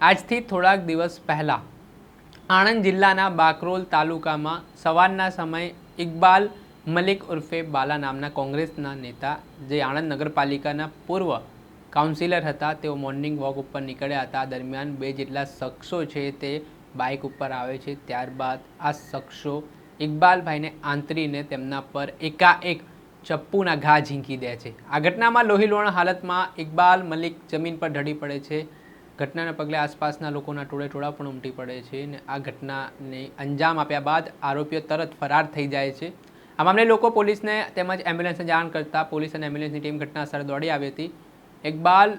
આજથી થોડાક દિવસ પહેલાં આણંદ જિલ્લાના બાકરોલ તાલુકામાં સવારના સમયે ઇકબાલ મલિક ઉર્ફે બાલા નામના કોંગ્રેસના નેતા, જે આણંદ નગરપાલિકાના પૂર્વ કાઉન્સિલર હતા, તેઓ મોર્નિંગ વોક ઉપર નીકળ્યા હતા. દરમિયાન બે જેટલા શખ્સો છે તે બાઇક ઉપર આવે છે. ત્યારબાદ આ શખ્સો ઇકબાલભાઈને આંતરીને તેમના પર એકાએક ચપ્પુના ઘા ઝીંકી દે છે. આ ઘટનામાં લોહીલોણ હાલતમાં ઇકબાલ મલિક જમીન પર ઢળી પડે છે. ઘટનાના પગલે આસપાસના લોકોના ટોળે ટોળા પણ ઉમટી પડે છે અને આ ઘટનાને અંજામ આપ્યા બાદ આરોપીઓ તરત ફરાર થઈ જાય છે. આ મામલે લોકો પોલીસને તેમજ એમ્બ્યુલન્સને જાણ કરતાં પોલીસ અને એમ્બ્યુલન્સની ટીમ ઘટના સ્થળે દોડી આવી હતી. ઇકબાલ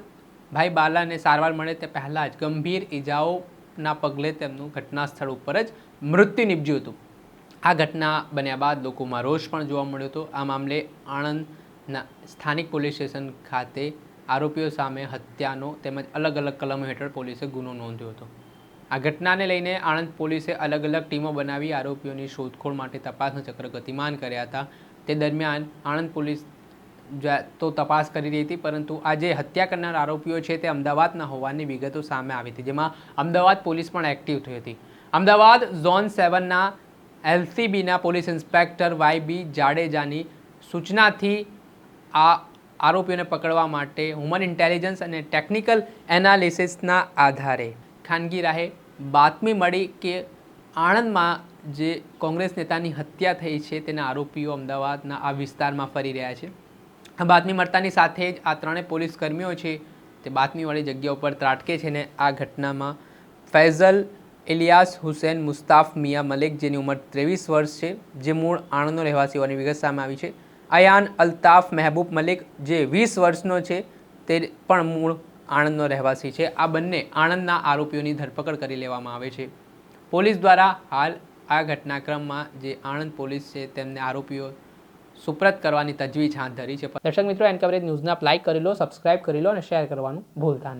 ભાઈ બાલાને સારવાર મળે તે પહેલાં જ ગંભીર ઈજાઓના પગલે તેમનું ઘટના સ્થળ ઉપર જ મૃત્યુ નીપજ્યું હતું. આ ઘટના બન્યા બાદ લોકોમાં રોષ પણ જોવા મળ્યો હતો. આ મામલે આણંદના સ્થાનિક પોલીસ સ્ટેશન ખાતે આરોપીઓ સામે હત્યાનો તેમજ અલગ અલગ કલમો હેઠળ પોલીસે ગુનો નોંધ્યો હતો. આ ઘટનાને લઈને આણંદ પોલીસે અલગ અલગ ટીમો બનાવી આરોપીઓની શોધખોળ માટે તપાસના ચક્ર ગતિમાન કર્યા હતા. તે દરમિયાન આણંદ પોલીસ તો તપાસ કરી રહી હતી, પરંતુ આ જે હત્યા કરનાર આરોપીઓ છે તે અમદાવાદના હોવાની વિગતો સામે આવી હતી, જેમાં અમદાવાદ પોલીસ પણ એક્ટિવ થઈ હતી. અમદાવાદ ઝોન સેવનના એલસીબીના પોલીસ ઇન્સ્પેક્ટર વાય બી જાડેજાની સૂચનાથી આ આરોપીઓને પકડવા માટે હ્યુમન ઇન્ટેલિજન્સ અને ટેકનિકલ એનાલિસિસના આધારે. ખાનગી રાહે બાતમી મળી કે આણંદમાં જે કોંગ્રેસ નેતાની હત્યા થઈ છે તેના આરોપીઓ અમદાવાદના આ વિસ્તારમાં ફરી રહ્યા છે. આ બાતમી મળતાની સાથે જ આ ત્રણેય પોલીસ કર્મીઓ છે તે બાતમીવાળી જગ્યા ઉપર ત્રાટકે છે ને આ ઘટનામાં ફૈઝલ ઇલિયાસ હુસેન મુસ્તાફ મિયા મલિક જેની ઉંમર ત્રેવીસ વર્ષ છે, જે મૂળ આણંદનો રહેવાસી હોવાની વિગત સામે આવી છે. અયાન અલ્તાફ મહેબૂબ મલિક જે વીસ વર્ષનો છે, તે પણ મૂળ આણંદનો રહેવાસી છે. આ બંને આણંદના આરોપીઓની ધરપકડ કરી લેવામાં આવે છે. પોલીસ દ્વારા હાલ આ ઘટનાક્રમમાં જે આણંદ પોલીસ છે, તેમને આરોપીઓ સુપ્રત કરવાની તજવીજ હાથ ધરી છે. દર્શક મિત્રો એન કવરેજ ન્યૂઝના લાઇક કરી લો સબસ્ક્રાઇબ કરી લો અને શેર કરવાનું ભૂલતા નહીં